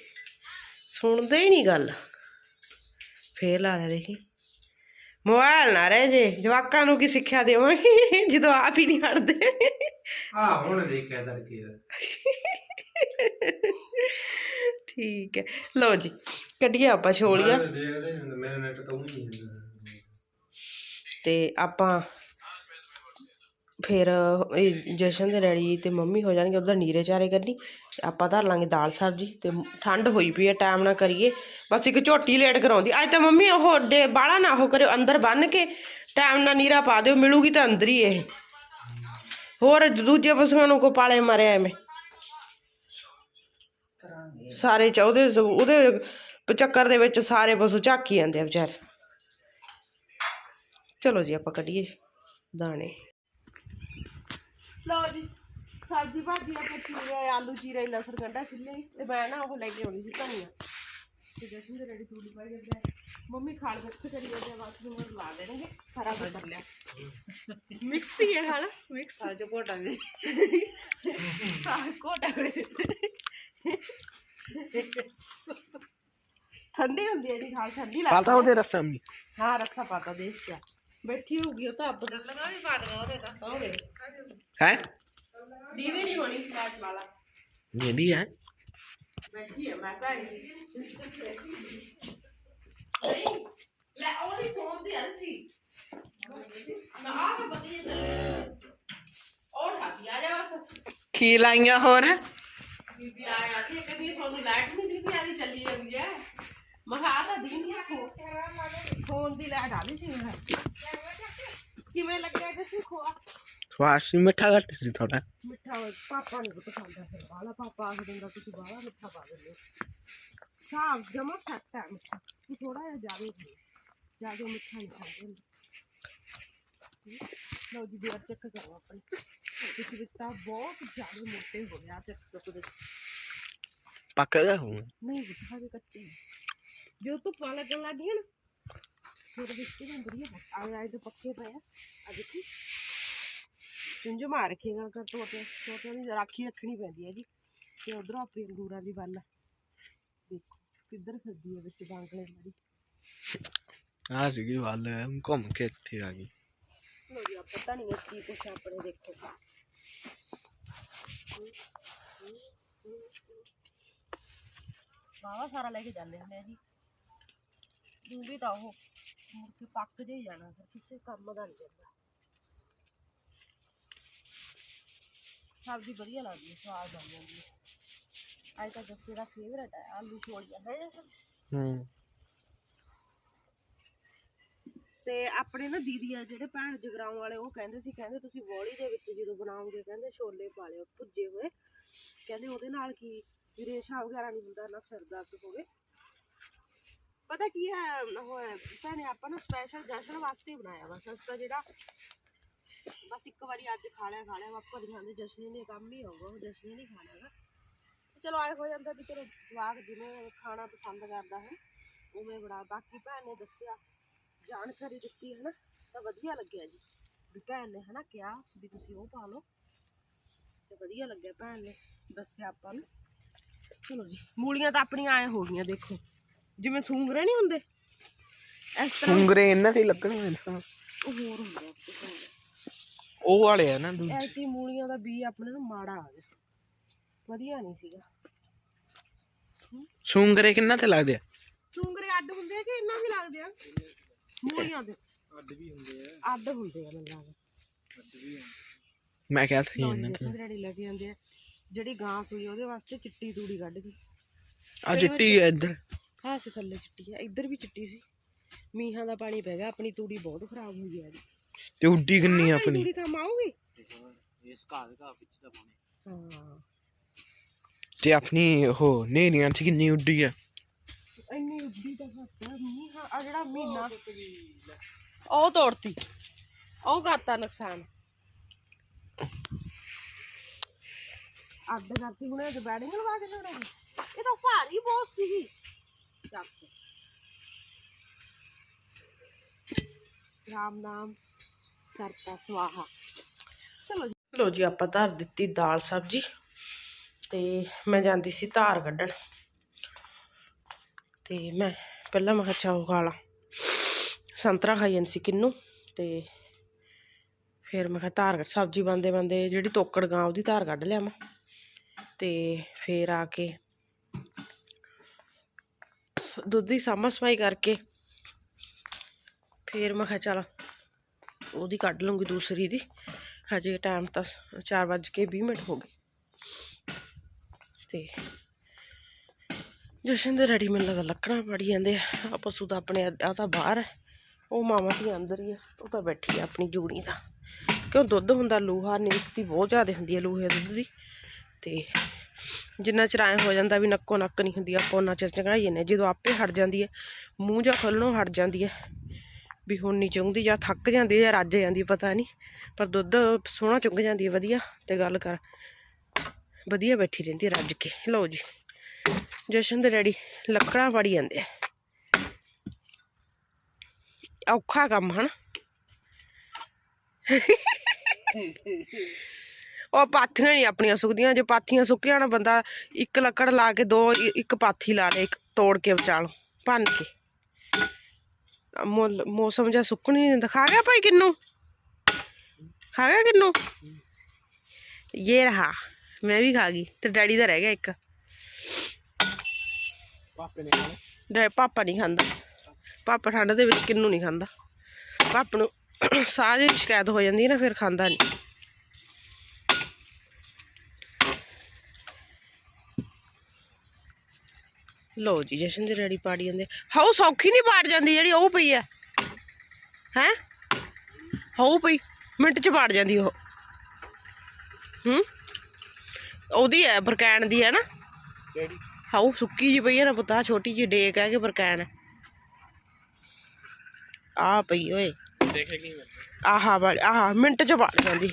ਸੁਣਦੇ ਹੀ ਨਹੀਂ ਗੱਲ। ਫੇਰ ਲਾ ਲੈ ਦੇਖੀ। ਮੋਬਾਈਲ ਨਾ ਰਹਿ ਜੇ ਜਵਾਕਾਂ ਨੂੰ ਕੀ ਸਿੱਖਿਆ ਦੇਵਾਂਗੇ [laughs] ਜਦੋਂ ਆਪ ਹੀ ਨਹੀਂ ਹਟਦੇ। ਆ ਹੁਣ ਦੇਖਿਆ ਤੜਕੇ ਦਾ। ਠੀਕ ਹੈ। ਲਓ ਜੀ ਕੱਢੀਏ ਆਪਾਂ ਛੋਲੀਆਂ। ਮੇਰਾ ਨੈਟ ਤਾਂ ਨਹੀਂ ਆਪਾਂ ਫਿਰ ਜਸ਼ਨ ਦੇ ਡੈਡੀ ਤੇ ਮੰਮੀ ਹੋ ਜਾਣਗੇ ਉਧਰ ਨੀਰੇ ਚਾਰੇ ਕਰਨੀ। ਆਪਾਂ ਧਰ ਲਾਂਗੇ ਦਾਲ ਸਬਜ਼ੀ ਤੇ ਠੰਡ ਹੋਈ ਪਈ ਹੈ ਟਾਈਮ ਨਾ ਕਰੀਏ। ਬਸ ਇੱਕ ਝੋਟੀ ਲੇਟ ਕਰਾਉਂਦੀ। ਅੱਜ ਤਾਂ ਮੰਮੀ ਉਹ ਡੇ ਬਾਲਾ ਨਾ ਉਹ ਕਰਿਓ, ਅੰਦਰ ਬੰਨ ਕੇ ਟਾਈਮ ਨਾਲ ਨੀਰਾ ਪਾ ਦਿਓ, ਮਿਲੂਗੀ ਤਾਂ ਅੰਦਰ ਹੀ ਇਹ। ਹੋਰ ਦੂਜੇ ਪਸ਼ੂਆਂ ਨੂੰ ਕੋ ਪਾਲੇ ਮਾਰਿਆ ਐਵੇਂ। ਸਾਰੇ ਚ ਉਹਦੇ ਉਹਦੇ ਚੱਕਰ ਦੇ ਵਿੱਚ ਸਾਰੇ ਪਸ਼ੂ ਝਾਕੀ ਜਾਂਦੇ ਆ ਵਿਚਾਰੇ। ਚਲੋ ਜੀ, ਆਪਾਂ ਕੱਢੀਏ ਦਾਣੇ। ਲਓ ਜੀ। ਸਬਜ਼ੀ ਭਾਜੀ ਆਪਾਂ ਚੀਰੇ ਆਲੂ ਚੀਰੇ ਲਸਣ ਗੰਢਾ ਛਿੱਲੇ ਤੇ ਮੈਂ ਨਾ ਉਹ ਲੈ ਕੇ ਆਉਣੀ ਸੀ ਧਨੀਆ। ਤੇ ਜਸ਼ਨ ਦੇ ਰੈਡੀ ਤੂੜੀ ਪਾਈ ਜਾਂਦੇ ਆ। ਮੰਮੀ ਖਾਲ ਮਿਕਸ ਕਰੀ ਜਾਂਦੇ ਆ ਬਸ ਨੂੰ ਲਾ ਦੇਣਗੇ। ਸਾਰਾ ਕੁਝ ਕਰ ਲਿਆ। ਮਿਕਸ ਹੀ ਹੈ ਹਾਲ ਮਿਕਸ ਅੱਜ ਕੋਟਾ ਵੀ ਸਾਰਾ ਕੋਟਾ ਠੰਡੀ ਹੁੰਦੀ ਹੈ ਜੀ ਖਾਲ ਠੰਡੀ ਲੱਗਦੀ ਪਾਤਾ ਉਹਦੇ ਰਸਮ ਨਹੀਂ ਹਾਂ ਰੱਖਾ ਪਾਤਾ ਦੇਖ ਕੇ ਬੈਠੀ ਹੋਊਗੀ ਉਹ ਤਾਂ ਅੱਬ ਲਗਾ ਵੀ ਪਾ ਦੇਣਾ ਉਹਦੇ ਤਾਂ। ਉਹਦੇ ਹੈ? ਦੀਦੀ ਨਹੀਂ ਹੋਣੀ ਫਲੈਟ ਵਾਲਾ। ਜਿਹੜੀ ਹੈ। ਬੈਠੀ ਹੈ ਮੈਂ ਭੈਣ ਜੀ ਨਹੀਂ ਲੈ ਉਹਦੀ ਫੋਨ ਦੀ ਹਲ ਸੀ। ਮੈਂ ਆ ਕੇ ਬਤੀ ਉਹ ਠਾਕੀ ਆ ਜਾ ਬਸ। ਕੀ ਲਾਈਆਂ ਹੋਰ? ਬੀਬੀ ਆਇਆ ਕਿ ਕਹਿੰਦੀ ਸਾਨੂੰ ਲਾਈਟ ਨਹੀਂ ਦਿਖਦੀ ਆਦੀ ਚੱਲੀ ਜਾਂਦੀ ਹੈ ਮੈਂ ਕਿਹਾ ਆ ਤਾਂ ਦੀਨ ਨਹੀਂ ਫੋਨ ਫੋਨ ਦੀ ਲਾਈਟ ਆ ਸੀ। ਕਿਵੇਂ ਲੱਗਿਆ ਤੁਸੀਂ ਖੋਆ? ਸਵਾਸ ਮਿੱਠਾ ਘੱਟ ਸੀ ਥੋੜਾ ਮਿੱਠਾ ਹੋਏ, ਪਾਪਾ ਨਹੀਂ ਪੁੱਤ ਖਾਂਦਾ ਫਿਰ ਬਾਲਾ ਪਾਪਾ ਆਖ ਦਿੰਦਾ ਤੁਸੀਂ ਬਾਲਾ ਮਿੱਠਾ ਪਾ ਦਿੰਦੇ ਹੋ ਸਾਫ਼ ਜਮਾ ਸੱਟ ਹੈ ਮਿੱਠਾ ਤੂੰ ਥੋੜਾ ਜਿਹਾ ਜ਼ਿਆਦਾ ਖਾਈ ਜ਼ਿਆਦਾ ਮਿੱਠਾ ਨਹੀਂ ਖਾਂਦੇ ਹੁੰਦੇ। ਲਓ ਜੀ ਬੇਰ ਚੈੱਕ ਕਰੋ ਆਪਣੀ ਤੁਸੀਂ ਵਿੱਚ ਤਾਂ ਬਹੁਤ ਜ਼ਿਆਦਾ ਮੋਟੇ ਹੋ ਗਿਆ ਚੈੱਕ ਕਰੋ ਦੇ ਪੱਕ ਗਿਆ ਹੂੰ ਨਹੀਂ ਬੁੱਢਾ ਵੀ ਕੱਚੇ ਨੇ। ਜਦੋਂ ਧੁੱਪਾਂ ਲੱਗਣ ਲੱਗ ਗਈਆਂ ਨਾ ਫਿਰ ਵਿੱਚ ਹੀ ਅੰਦਰ ਹੀ ਆ ਆਏ ਤੇ ਪੱਕੇ ਪਏ ਆ ਆ ਦੇਖੀ ਚੁੰਝ ਮਾਰ ਰੱਖੇਗਾ ਕਰ ਟੋਟੇ ਟੋਟੇ ਦੀ ਰਾਖੀ ਰੱਖਣੀ ਪੈਂਦੀ ਹੈ ਜੀ। ਤੇ ਉਧਰ ਆਪਣੀ ਅੰਗੂਰਾਂ ਦੀ ਵੱਲ। ਦੇਖੋ ਕਿੱਧਰ ਫਿਰਦੀ ਹੈ ਵਿੱਚ ਬਾਂਗਲੇ ਮਾਰੀ ਆ ਸੀਗੀ ਵੱਲ ਘੁੰਮ ਕੇ ਇੱਥੇ ਆ ਗਈ। ਲੋ ਜੀ ਆਪਾਂ ਤਾਂ ਨਹੀਂ ਕੀ ਕੁਛ ਆਪਣੇ ਦੇਖੋ। ਬਾਵਾ ਸਾਰਾ ਲੈ ਕੇ ਜਾਂਦੇ ਹੁੰਦੇ ਆ ਜੀ। ਦੂੰਗੀ ਤਾਂ ਉਹ ਮੁੜ ਕੇ ਪੱਕ ਜੇ ਜਾਣਾ ਫਿਰ ਕਿਸੇ ਕੰਮ ਦਾ ਨਹੀਂ ਜਾਂਦਾ। ਸਬਜ਼ੀ ਵਧੀਆ ਲੱਗਦੀ ਹੈ ਸਵਾਦ ਬਣ ਜਾਂਦੀ ਹੈ। ਅੱਜ ਤਾਂ ਜੱਸੇ ਦਾ ਫੇਵਰਟ ਹੈ ਆਲੂ ਛੋਲੀਆਂ ਹੈ? ਹੂੰ ਤੇ ਆਪਣੇ ਨਾ ਦੀਦੀ ਆ ਜਿਹੜੇ ਭੈਣ ਜਗਰਾਉਂ ਵਾਲੇ ਉਹ ਕਹਿੰਦੇ ਸੀ ਕਹਿੰਦੇ ਤੁਸੀਂ ਬੋਲੀ ਦੇ ਵਿੱਚ ਜਦੋਂ ਬਣਾਓਗੇ ਕਹਿੰਦੇ ਛੋਲੇ ਪਾ ਲਿਓ ਭੁੱਜੇ ਹੋਏ। ਕਹਿੰਦੇ ਉਹਦੇ ਨਾਲ ਕੀ ਵੀ ਰੇਸ਼ਾ ਵਗੈਰਾ ਨਹੀਂ ਹੁੰਦਾ ਨਾ ਸਿਰ ਦਰਦ ਹੋਵੇ। ਪਤਾ ਕੀ ਹੈ ਉਹ ਭੈਣੇ ਆਪਾਂ ਨਾ ਸਪੈਸ਼ਲ ਜਸ਼ਨ ਵਾਸਤੇ ਬਣਾਇਆ ਬਸ ਅਸਤਾ ਜਿਹੜਾ ਬਸ ਇੱਕ ਵਾਰੀ ਅੱਜ ਖਾ ਲਿਆ ਖਾ ਲਿਆ ਵਾਪਰ ਨਹੀਂ ਖਾਂਦੇ ਜਸ਼ਨ ਨੇ ਕੰਮ ਹੀ ਆਊਗਾ ਉਹ ਜਸ਼ਨ ਨਹੀਂ ਖਾਣਾ ਹੈਗਾ ਤੇ ਚਲੋ ਆਏ ਹੋ ਜਾਂਦਾ ਵੀ ਚਲੋ ਜਵਾਕ ਜਿਵੇਂ ਖਾਣਾ ਪਸੰਦ ਕਰਦਾ ਹੈ ਉਵੇਂ ਬਣਾ ਬਾਕੀ ਭੈਣ ਨੇ ਦੱਸਿਆ ਜਾਣਕਾਰੀ ਦਿੱਤੀ ਹੈ ਨਾ ਤਾਂ ਵਧੀਆ ਲੱਗਿਆ ਜੀ ਵੀ ਭੈਣ ਨੇ ਹਨਾ ਕਿਹਾ ਵੀ ਤੁਸੀਂ ਉਹ ਪਾ ਲਓ ਤੇ ਵਧੀਆ ਲੱਗਿਆ ਭੈਣ ਨੇ ਦੱਸਿਆ ਆਪਾਂ ਨੂੰ ਚਲੋ ਜੀ ਮੂਲੀਆਂ ਤਾਂ ਆਪਣੀਆਂ ਆਏ ਹੋ ਗਈਆਂ ਦੇਖੋ ਜਿਵੇਂ ਸੂੰਗਰੇ ਨਹੀਂ ਹੁੰਦੇ ਇਸ ਤਰ੍ਹਾਂ ਸੁੰਗਰੇ ਇਹਨਾਂ ਤੇ ਲੱਗਣੇ ਨੇ ਤਾਂ। ਉਹ ਹੋਰ ਹੁੰਦੇ। ਉਹ ਵਾਲੇ ਆ ਨਾ ਦੂਜੇ। ਐਤੀ ਮੂਲੀਆਂ ਦਾ ਬੀ ਆਪਣੇ ਨੂੰ ਮਾੜਾ ਆ ਗਿਆ। ਵਧੀਆ ਨਹੀਂ ਸੀਗਾ। ਸੁੰਗਰੇ ਕਿੰਨਾ ਤੇ ਲੱਗਦੇ ਆ? ਸੂੰਗਰੇ ਅੱਡ ਹੁੰਦੇ ਆ ਕਿ ਇੰਨਾ ਵੀ ਲੱਗਦੇ ਆ? ਮੂਲੀਆਂ ਦੇ। ਅੱਡ ਵੀ ਹੁੰਦੇ ਆ। ਅੱਡ ਹੁੰਦੇ ਆ ਮੈਨੂੰ ਲੱਗਦਾ। ਮੈਂ ਕਿਹਾ ਸੀ ਇਹਨਾਂ ਤੇ। ਜਿਹੜੀ ਲੈ ਕੇ ਆਂਦੇ ਆ। ਜਿਹੜੀ ਗਾਂ ਸੂਈ ਉਹਦੇ ਵਾਸਤੇ ਚਿੱਟੀ ਤੂੜੀ ਕੱਢ ਗਈ ਆ ਚਿੱਟੀ ਹੈ ਇੱਧਰ। ਹਾਂ ਸੀ ਥੱਲੇ ਚਿੱਟੀ ਆ। ਇੱਧਰ ਵੀ ਚਿੱਟੀ ਸੀ। ਮੀਂਹਾਂ ਦਾ ਪਾਣੀ ਪੈ ਗਿਆ। ਆਪਣੀ ਤੂੜੀ ਬਹੁਤ ਖਰਾਬ ਹੋਈ ਹੈ ਜੀ। ਤੇ ਉੱਡੀ ਕਿੰਨੀ ਆ ਆਪਣੀ। ਤੂੜੀ ਕੰਮ ਆਊਗੀ? ਇਸ ਘਾਹ ਦੇ ਘਾਹ ਪਿੱਛੇ ਦਾ ਪਾਣੀ ਹਾਂ। ਤੇ ਆਪਣੀ ਉਹ ਨੇਰੀਆਂ ਚ ਕਿੰਨੀ ਉੱਡੀ ਆ? ਇੰਨੀ ਉੱਡੀ ਤਾਂ ਘੱਟ ਆ ਮੀਂਹ ਆ ਜਿਹੜਾ ਮਹੀਨਾ। ਉਹ ਤੋੜਤੀ। ਉਹ ਕਰਤਾ ਨੁਕਸਾਨ। ਅੱਧ ਕਰਤੀ ਹੁਣ ਇਹ ਬੈਡਿੰਗ ਲਵਾ ਕੇ ਲਿਆਉਣਾ ਇਹ ਤਾਂ ਭਾਰੀ ਬਹੁਤ ਸੀਗੀ। ਚੱਕ। ਰਾਮ ਨਾਮ। ਕਰਤਾ ਸਵਾਹਾ। ਚਲੋ ਜੀ। ਜੀ, ਆਪਾਂ ਧਰ ਦਿੱਤੀ ਦਾਲ ਸਬਜੀ ਤੇ ਮੈਂ ਜਾਂਦੀ ਸੀ ਧਾਰ ਕੱਢਣ। ਤੇ ਮੈਂ ਪਹਿਲਾਂ ਮੈਂ ਕਿਹਾ ਚਾਹ ਖਾ ਲਾ। ਸੰਤਰਾ ਖਾਈ ਜਾਂਦੀ ਸੀ ਕਿੰਨੂ ਤੇ ਫਿਰ ਮੈਂ ਕਿਹਾ ਧਾਰ ਕੱਢ, ਸਬਜ਼ੀ ਬੰਦੇ ਬੰਦੇ ਜਿਹੜੀ ਤੋਕੜ ਗਾਂ ਉਹਦੀ ਧਾਰ ਕੱਢ ਲਿਆ ਮੈਂ। ਤੇ ਫਿਰ ਆ ਕੇ ਦੁੱਧ ਦੀ ਸਾਂਭਾ ਸਫ਼ਾਈ ਕਰਕੇ ਫਿਰ ਮੈਂ ਕਿਹਾ ਚੱਲ ਉਹਦੀ ਕੱਢ ਲੂੰਗੀ ਦੂਸਰੀ ਦੀ। ਹਜੇ ਟਾਈਮ ਤਾਂ 4 ਵੱਜ ਕੇ 20 ਮਿੰਟ ਹੋ ਗਏ। ਤੇ ਜਸ਼ਨ ਦੇ ਰੈਡੀ ਮੈਨੂੰ ਲੱਗਦਾ ਲੱਕੜਾਂ ਪੜੀ ਜਾਂਦੇ ਆ। ਆ ਪਸ਼ੂ ਤਾਂ ਆਪਣੇ ਆ ਤਾਂ ਬਾਹਰ ਹੈ ਉਹ ਮਾਮਾ ਦੀ ਅੰਦਰ ਹੀ ਆ। ਉਹ ਤਾਂ ਬੈਠੀ ਆ ਆਪਣੀ ਜੂੜੀ ਦਾ ਕਿਉਂ ਦੁੱਧ ਹੁੰਦਾ, ਲੂਹਾ ਦੀ ਬਹੁਤ ਜ਼ਿਆਦਾ ਹੁੰਦੀ ਹੈ ਲੂਹੇ ਦੁੱਧ ਦੀ। ਤੇ ਜਿੰਨਾ ਚਿਰ ਐਂ ਹੋ ਜਾਂਦਾ ਵੀ ਨੱਕੋ ਨੱਕ ਨਹੀਂ ਹੁੰਦੀ, ਆਪਾਂ ਉਹਨਾਂ ਚਿਰ ਚੰਗਾਈ ਜਾਂਦੇ ਹਾਂ। ਜਦੋਂ ਆਪੇ ਹਟ ਜਾਂਦੀ ਹੈ ਮੂੰਹ ਜਾਂ ਖੋਲਣੋਂ ਹਟ ਜਾਂਦੀ ਹੈ ਵੀ ਹੁਣ ਨਹੀਂ ਚੁੰਗਦੀ ਜਾਂ ਥੱਕ ਜਾਂਦੀ ਜਾਂ ਰੱਜ ਜਾਂਦੀ ਪਤਾ ਨਹੀਂ ਪਰ ਦੁੱਧ ਸੋਹਣਾ ਚੁੰਗ ਜਾਂਦੀ ਹੈ ਵਧੀਆ ਤੇ ਗੱਲ ਕਰ। ਵਧੀਆ ਬੈਠੀ ਰਹਿੰਦੀ ਹੈ ਰੱਜ ਕੇ। ਲਓ ਜੀ, ਜਸ਼ਨ ਦੇ ਡੈਡੀ ਲੱਕੜਾਂ ਪਾੜੀ ਜਾਂਦੇ ਆ। ਔਖਾ ਕੰਮ, ਹਨ? ਉਹ ਪਾਥੀਆਂ ਨਹੀਂ ਆਪਣੀਆਂ ਸੁੱਕਦੀਆਂ, ਜੇ ਪਾਥੀਆਂ ਸੁੱਕੀਆਂ ਨਾ ਬੰਦਾ ਇੱਕ ਲੱਕੜ ਲਾ ਕੇ ਦੋ, ਇੱਕ ਪਾਥੀ ਲਾ ਲੇ, ਇੱਕ ਤੋੜ ਕੇ ਵਿਚਾਲੋ, ਭੰਨ ਕੇ। ਮੁੱਲ- ਮੌਸਮ ਜਿਹਾ ਸੁੱਕਣੀ ਨਹੀਂ ਦਿਖਾ ਗਿਆ ਭਾਈ ਕਿੰਨੂ? ਖਾ ਗਿਆ ਕਿੰਨੂ? ਇਹ ਰਹਾ ਮੈਂ ਵੀ ਖਾ ਗਈ ਤੇ ਡੈਡੀ ਦਾ ਰਹਿ ਗਿਆ ਇੱਕ। ਪਾਪੇ ਨੇ ਡੈ ਪਾਪਾ ਨਹੀਂ ਖਾਂਦਾ। ਪਾਪਾ ਠੰਡ ਦੇ ਵਿੱਚ ਕਿੰਨੂ ਨਹੀਂ ਖਾਂਦਾ। ਪਾਪਾ ਨੂੰ ਸਾਹ ਦੀ ਸ਼ਿਕਾਇਤ ਹੋ ਜਾਂਦੀ ਹੈ ਨਾ ਫਿਰ ਖਾਂਦਾ ਨਹੀਂ। ਲੋ ਜੀ ਜਸ਼ਨ ਦੇ ਰੈਡੀ ਪਾੜੀ ਜਾਂਦੇ ਹਾਉ ਸੌਖੀ ਨਹੀਂ ਪਾੜ ਜਾਂਦੀ ਜਿਹੜੀ ਉਹ ਪਈ ਹੈ? ਹੈ ਹਾਉ ਪਈ ਮਿੰਟ ਚ ਪਾੜ ਜਾਂਦੀ ਉਹ। ਹੂੰ? ਉਹਦੀ ਹੈ ਬਰਕੈਨ ਦੀ ਹੈ ਨਾ? ਡੈਡੀ ਹਾਉ ਸੁੱਕੀ ਜੀ ਪਈ ਹੈ ਨਾ ਪੁੱਤਾ ਛੋਟੀ ਜੀ ਡੇਕ ਹੈ ਕਿ ਬਰਕੈਨ। ਆ ਪਈ ਓਏ। ਦੇਖੇਗੀ ਆਹਾ ਵਾਲੀ ਆਹਾ ਮਿੰਟ ਚ ਪਾੜ ਜਾਂਦੀ।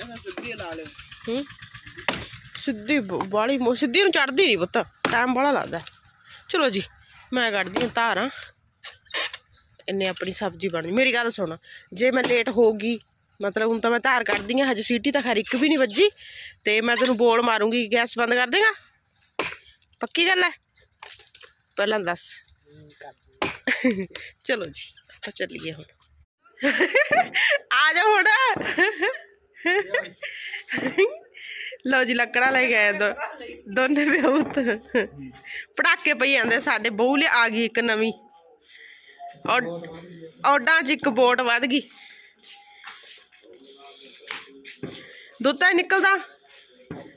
ਇਹਨਾਂ ਸਿੱਧੀ ਲਾ ਲਿਓ। ਹੂੰ? ਸਿੱਧੀ ਬਾਲੀ ਮੋ ਸਿੱਧੀ ਨੂੰ ਚੜਦੀ ਨਹੀਂ ਪੁੱਤ। ਟਾਈਮ ਬੜਾ ਲੱਗਦਾ ਚਲੋ ਜੀ, ਮੈਂ ਕੱਢਦੀ ਹਾਂ ਧਾਰਾਂ। ਇੰਨੇ ਆਪਣੀ ਸਬਜ਼ੀ ਬਣ ਮੇਰੀ ਗੱਲ ਸੁਣ, ਜੇ ਮੈਂ ਲੇਟ ਹੋ ਗਈ, ਮਤਲਬ ਹੁਣ ਤਾਂ ਮੈਂ ਧਾਰ ਕੱਢਦੀ ਹਾਂ, ਹਜੇ ਸੀਟੀ ਤਾਂ ਖੈਰ ਇੱਕ ਵੀ ਨਹੀਂ ਵੱਜੀ। ਤੇ ਮੈਂ ਤੈਨੂੰ ਬੋਲ ਮਾਰੂੰਗੀ, ਗੈਸ ਬੰਦ ਕਰ ਦੇਗਾ? ਪੱਕੀ ਗੱਲ ਹੈ? ਪਹਿਲਾਂ ਦੱਸ। ਚਲੋ ਜੀ, ਆਪਾਂ ਚੱਲੀਏ ਹੁਣ। ਆ ਜਾ ਹੁਣ। ਲਓ ਜੀ ਲੱਕੜਾਂ ਲੈ ਕੇ ਆਏ ਦੋ ਦੋਨੇ ਵਿਆਹਤ। ਪੜਾਕੇ ਪਈ ਜਾਂਦੇ ਸਾਡੇ ਬਹੂ ਲਿਆ ਆ ਗਈ ਇੱਕ ਨਵੀਂ। ਔਰ ਔਡਾਂ 'ਚ ਇੱਕ ਬੋਟ ਵੱਧ ਗਈ। ਦੁੱਧ ਤਾਂ ਨਿਕਲਦਾ।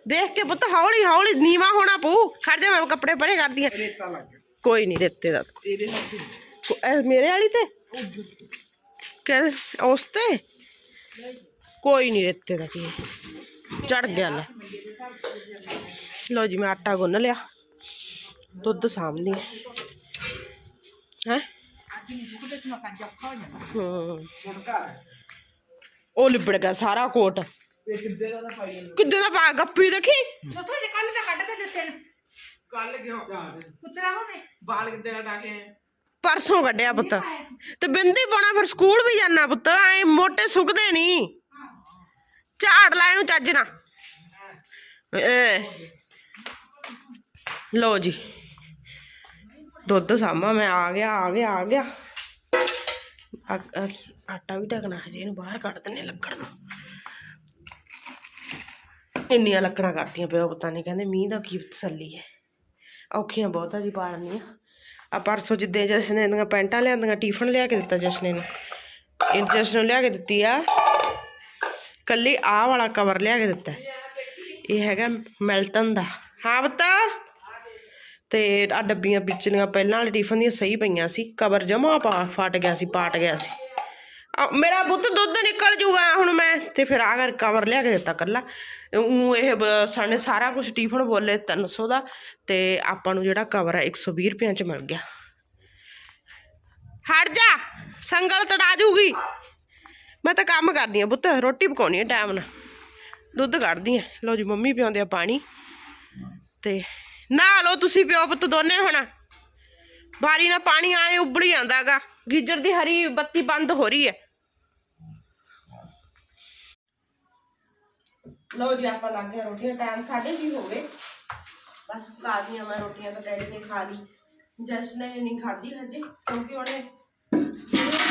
ਦੇਖ ਕੇ ਪੁੱਤ ਹੌਲੀ ਹੌਲੀ ਨੀਵਾ ਹੋਣਾ ਪਊ। ਖੜ ਜਾ ਮੈਂ ਕੱਪੜੇ ਪਰੇ ਕਰਦੀ ਆ। ਕੋਈ ਨਹੀਂ ਦਿੱਤੇ ਦਾ। ਮੇਰੇ ਵਾਲੀ ਤੇ? ਕਿ। ਉਸ ਤੇ? ਕੋਈ ਨਹੀਂ ਦਿੱਤੇ ਦਾ ਕੀ ਚੜ ਗਿਆ ਲੈ। ਲੋ ਜੀ ਮੈਂ ਆਟਾ ਗੁੰਨ ਲਿਆ। ਦੁੱਧ ਸਾਂਭਦੀ ਹੈ। ਹੈ? ਉਹ ਲਿਬੜ ਗਿਆ ਸਾਰਾ ਕੋਟ। ਕਿੱਦੇ ਦਾ ਦਾ ਪਾ ਗੱਪੀ ਦੇਖੀ? ਉੱਥੋਂ ਜੇ ਕੱਲ ਤਾਂ ਕੱਢ ਕੇ ਦਿੱਤੇ ਨੇ। ਕੱਲ ਕਿਉਂ? ਪੁੱਤਰਾ ਹੋਣੇ ਬਾਲ ਕਿੱਦੇ ਕਟਾ ਕੇ ਪਰਸੋਂ ਕੱਢਿਆ ਪੁੱਤ। ਤੇ ਬਿੰਦੀ ਪਾਉਣਾ ਫਿਰ ਸਕੂਲ ਵੀ ਜਾਣਾ ਪੁੱਤ। ਐ ਮੋਟੇ ਸੁੱਕਦੇ ਨਹੀਂ ਝਾੜ ਲੈ ਇਹਨੂੰ ਚੱਜ ਨਾ ਲੋ ਜੀ। ਦੁੱਧ ਸਾਮਾ ਮੈਂ, ਆ ਗਿਆ ਆ ਗਿਆ ਆ ਗਿਆ। ਆਟਾ ਵੀ ਢਕਣਾ ਹਜੇ, ਇਹਨੂੰ ਬਾਹਰ ਕੱਢ ਦਿੰਨੇ ਲੱਕੜ ਨੂੰ। ਇੰਨੀਆਂ ਲੱਕੜਾਂ ਕਰਤੀਆਂ ਪਿਓ ਪਤਾ ਨਹੀਂ ਕਹਿੰਦੇ ਮੀਂਹ ਦਾ ਕੀ ਤਸੱਲੀ ਹੈ। ਔਖੀਆਂ ਬਹੁਤ ਆ ਜੀ ਪਾਲਣੀਆਂ। ਆ ਪਰਸੋਂ ਜਿੱਦੇ ਜਸ਼ਨ ਨੇ ਦੀਆਂ ਪੈਂਟਾਂ ਲਿਆਂਦੀਆਂ, ਟਿਫਨ ਲਿਆ ਕੇ ਦਿੱਤਾ ਜਸ਼ਨੇ ਨੂੰ ਇਹ ਜਸ਼ਨ ਨੂੰ ਲਿਆ ਕੇ ਦਿੱਤੀ ਆ ਕੱਲੀ ਆਹ ਵਾਲਾ ਕਵਰ ਲਿਆ ਕੇ ਦਿੱਤਾ ਇਹ ਹੈਗਾ ਮਿਲਟਨ ਦਾ। ਹਾਂ ਬਤਾ ਤੇ ਆ ਡੱਬੀਆਂ ਪਿਛਲੀਆਂ ਪਹਿਲਾਂ ਵਾਲੇ ਟਿਫਨ ਦੀਆਂ ਸਹੀ ਪਈਆਂ ਸੀ। ਕਵਰ ਜਮਾ ਪਾ ਫਟ ਗਿਆ ਸੀ, ਪਾਟ ਗਿਆ ਸੀ। ਮੇਰਾ ਪੁੱਤ ਦੁੱਧ ਨਿਕਲ ਜੂਗਾ ਹੁਣ ਮੈਂ। ਤੇ ਫਿਰ ਆ ਕਰ ਕਵਰ ਲਿਆ ਕੇ ਦਿੱਤਾ ਕੱਲਾ। ਉਹ ਇਹ ਬ- ਸਾਨੇ ਸਾਰਾ ਕੁਝ ਟਿਫਨ ਬੋਲੇ 300 ਦਾ। ਤੇ ਆਪਾਂ ਨੂੰ ਜਿਹੜਾ ਕਵਰ ਹੈ 120 ਰੁਪਏ ਚ ਮਿਲ ਗਿਆ। ਹਟ ਜਾ। ਸੰਗਲ ਤੜਾ ਜੂਗੀ। ਮੈਂ ਤਾਂ ਕੰਮ ਕਰਦੀ ਆ ਪੁੱਤ, ਰੋਟੀ ਪਕਾਉਣੀ ਆ ਟਾਈਮ ਨਾਲ। ਦੁੱਧ ਕੱਢਦੀ ਆ ਲਓ ਜੀ, ਮੰਮੀ ਪਿਆਉਂਦੇ ਆ ਪਾਣੀ। ਤੇ ਨਹਾ ਲਓ ਤੁਸੀਂ ਪਿਓ ਪੁੱਤ ਦੋਨੇ ਹੁਣ। ਬਾਰੀ ਨਾਲ ਪਾਣੀ ਆਏ ਉੱਬੜੀ ਜਾਂਦਾਗਾ ਗੀਜਰ ਦੀ ਹਰੀ ਬੱਤੀ ਬੰਦ ਹੋ ਰਹੀ ਹੈ। ਲਓ ਜੀ, ਆਪਾਂ ਲੱਗ ਗਿਆ ਰੋਟੀਆਂ ਟਾਈਮ ਸਾਢੇ ਛੇ ਹੋ ਗਏ। ਬਸ ਪਕਾ ਦੀਆਂ ਮੈਂ ਰੋਟੀਆਂ ਤਾਂ ਡੈਡੀ ਨੇ ਖਾ ਲਈ। ਜਸ਼ਨ ਨੇ ਨਹੀਂ ਖਾਧੀ ਹਜੇ, ਕਿਉਂਕਿ ਉਹਨੇ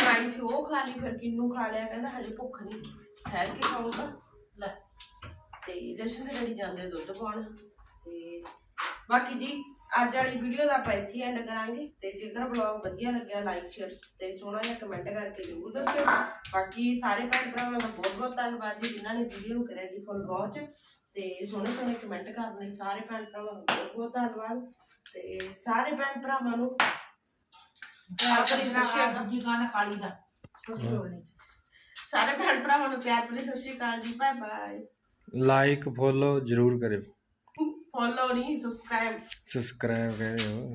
ਜਿਹੜੀ ਸੀ, ਉਹ ਖਾ ਲਈ, ਫਿਰ ਕਿੰਨੂ ਖਾ ਲਿਆ, ਕਹਿੰਦਾ ਹਜੇ ਭੁੱਖ ਨਹੀਂ ਠਹਿਰ ਕੇ ਖਾਊਗਾ। ਲੈ, ਤੇ ਜਸ਼ਨ ਦੇ ਡੈਡੀ ਜਾਂਦੇ ਦੁੱਧ ਪਾਉਣ। ਤੇ ਬਾਕੀ ਜੀ, ਅੱਜ ਵਾਲੀ ਵੀਡੀਓ ਦਾ ਆਪਾਂ ਇੱਥੇ ਐਂਡ ਕਰਾਂਗੇ। ਤੇ ਜੇਕਰ ਵਲੌਗ ਵਧੀਆ ਲੱਗਿਆ ਲਾਈਕ ਸ਼ੇਅਰ ਤੇ ਸੋਹਣਾ ਜਿਹਾ ਕਮੈਂਟ ਕਰਕੇ ਜ਼ਰੂਰ ਦੱਸਿਓ। ਬਾਕੀ ਸਾਰੇ ਭੈਣ ਭਰਾਵਾਂ ਦਾ ਬਹੁਤ ਬਹੁਤ ਧੰਨਵਾਦ ਜੀ, ਜਿਨ੍ਹਾਂ ਨੇ ਵੀਡੀਓ ਨੂੰ ਕਰਿਆ ਜੀ ਫੁੱਲ ਵਾਚ ਤੇ ਸੋਹਣੇ ਸੋਹਣੇ ਕਮੈਂਟ ਕਰਨ ਲਈ ਸਾਰੇ ਭੈਣ ਭਰਾਵਾਂ ਦਾ ਬਹੁਤ ਬਹੁਤ ਧੰਨਵਾਦ। ਤੇ ਸਾਰੇ ਭੈਣ ਭਰਾਵਾਂ ਨੂੰ ਸ਼੍ਰੀ ਅਕਾਲ। ਜੀ ਗਾਣਾ ਕਾਲੀ ਦਾ। ਛੋਟੀ ਢੋਲਣੀ ਚ। ਸਾਰੇ ਭੈਣ ਭਰਾਵਾਂ ਨੂੰ ਪਿਆਰ ਭਰੀ ਸਤਿ ਸ਼੍ਰੀ ਅਕਾਲ ਜੀ ਬਾਏ ਬਾਏ। ਲਾਈਕ ਫੋਲੋ ਜਰੂਰ ਕਰਿਓ। ਫੋਲੋ ਨਹੀਂ ਸਬਸਕ੍ਰਾਈਬ ਸਬਸਕ੍ਰਾਈਬ ਕਰਿਓ।